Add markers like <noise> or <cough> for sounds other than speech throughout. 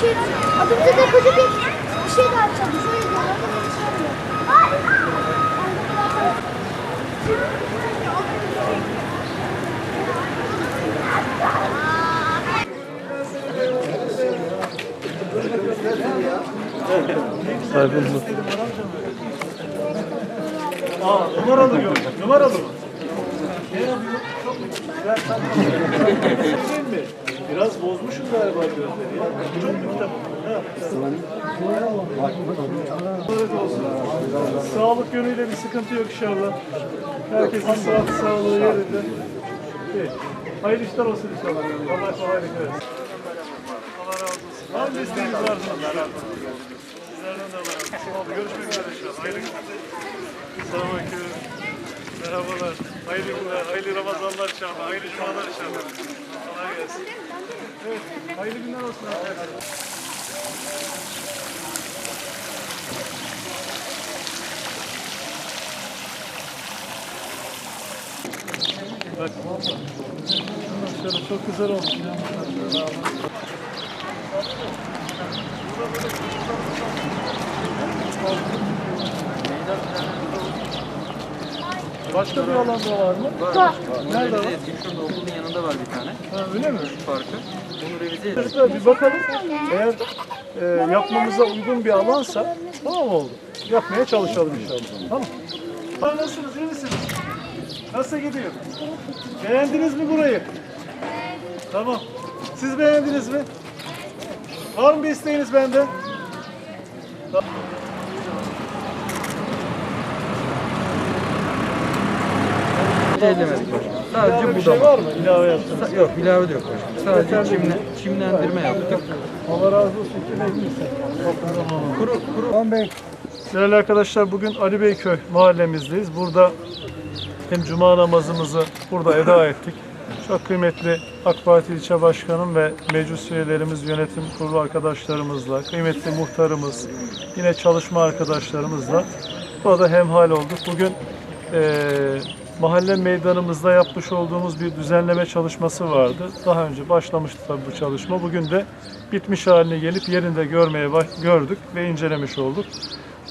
şey. Adımıza da koca bir, bir şey daha şey olmuyor. Ay! Sayfamızda. Aa, numaralı gördüm. Numaralı mı? Ne yapıyor? Çok mu? Ben mi? Biraz bozmuşum galiba gözleri ya. Çok mu kitap? Evet. Sağlık yönüyle bir sıkıntı yok inşallah. Herkesin sağlık sağlığı yerinde. İyi. Hayırlı işler olsun inşallah. Allah kolaylık versin. Allah razı olsun. Var mı isteğiniz var mı? Allah razı olsun. Sizlerden de. Oldu. Görüşmek üzere inşallah. Hayırlı günler. Selamünaleyküm. Merhabalar. Hayırlı günler, hayırlı Ramazanlar inşallah, hayırlı cumalar inşallah. Kolay gelsin. Evet, hayırlı günler olsun. Bak. Şöyle çok güzel olmuş. Başka bir alanda var mı? Var. Nerede var? Şurada okulun yanında var bir tane Ha, öyle mi? parkı. Bunu revize edeceğiz. Çocuklar bir bakalım. Eğer e, yapmamıza uygun bir alansa tamam oldu. Yapmaya çalışalım inşallah. Tamam. Ha, Nasılsınız? iyi misiniz? Nasıl gidiyor? Beğendiniz mi burayı? Tamam. Siz beğendiniz mi? Var mı bir isteğiniz benden? Ellemedik başkanım. Sadece Bir şey budama. var mı? İlave yaptınız. Yok ilave de yok başkanım. Sadece çimle, çimlendirme yaptık. Allah razı olsun. Kim ekmişsin? Kuru, kuru. Değerli arkadaşlar bugün Ali Beyköy mahallemizdeyiz. Burada hem cuma namazımızı burada eda <laughs> ettik. Çok kıymetli AK Parti ilçe başkanım ve meclis üyelerimiz, yönetim kurulu arkadaşlarımızla, kıymetli muhtarımız, yine çalışma arkadaşlarımızla burada hemhal olduk. Bugün eee, mahalle meydanımızda yapmış olduğumuz bir düzenleme çalışması vardı. Daha önce başlamıştı tabii bu çalışma. Bugün de bitmiş haline gelip yerinde görmeye gördük ve incelemiş olduk.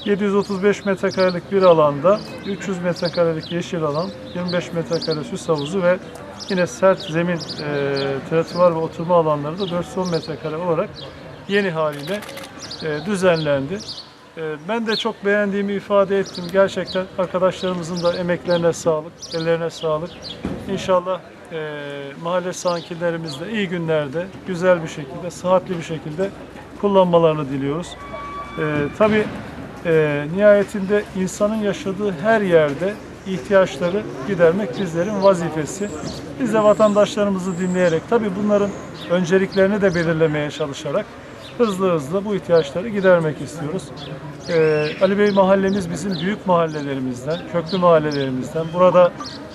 735 metrekarelik bir alanda 300 metrekarelik yeşil alan, 25 metrekare süs havuzu ve yine sert zemin, e, tratuvar ve oturma alanları da 410 metrekare olarak yeni haliyle e, düzenlendi. E, ben de çok beğendiğimi ifade ettim. Gerçekten arkadaşlarımızın da emeklerine sağlık, ellerine sağlık. İnşallah e, mahalle sakinlerimiz de iyi günlerde, güzel bir şekilde, sıhhatli bir şekilde kullanmalarını diliyoruz. E, tabii e, nihayetinde insanın yaşadığı her yerde ihtiyaçları gidermek bizlerin vazifesi. Biz de vatandaşlarımızı dinleyerek, tabii bunların önceliklerini de belirlemeye çalışarak hızlı hızlı bu ihtiyaçları gidermek istiyoruz. Ee, Ali Bey mahallemiz bizim büyük mahallelerimizden, köklü mahallelerimizden. Burada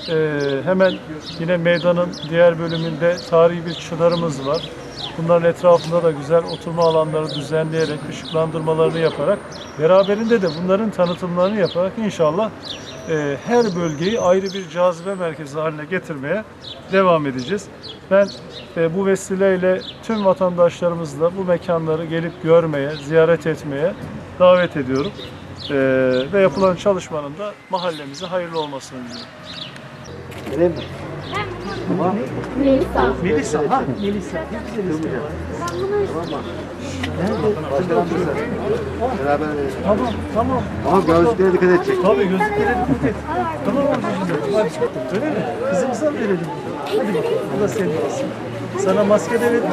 e, hemen yine meydanın diğer bölümünde tarihi bir çınarımız var. Bunların etrafında da güzel oturma alanları düzenleyerek, ışıklandırmalarını yaparak, beraberinde de bunların tanıtımlarını yaparak inşallah e, her bölgeyi ayrı bir cazibe merkezi haline getirmeye devam edeceğiz. Ben e, bu vesileyle tüm vatandaşlarımızla bu mekanları gelip görmeye, ziyaret etmeye davet ediyorum. E, ve yapılan çalışmanın da mahallemize hayırlı olmasını diliyorum. Melisa. Melisa, ha Melisa. Beraber Tamam, tamam. ama gözlüklere dikkat edecek. Tabii gözlüklere dikkat et. Tamam. Hadi. Öyle mi? Kızımıza mı verelim? Hadi bakalım. Bu da senin olsun. Sana maske de verelim mi?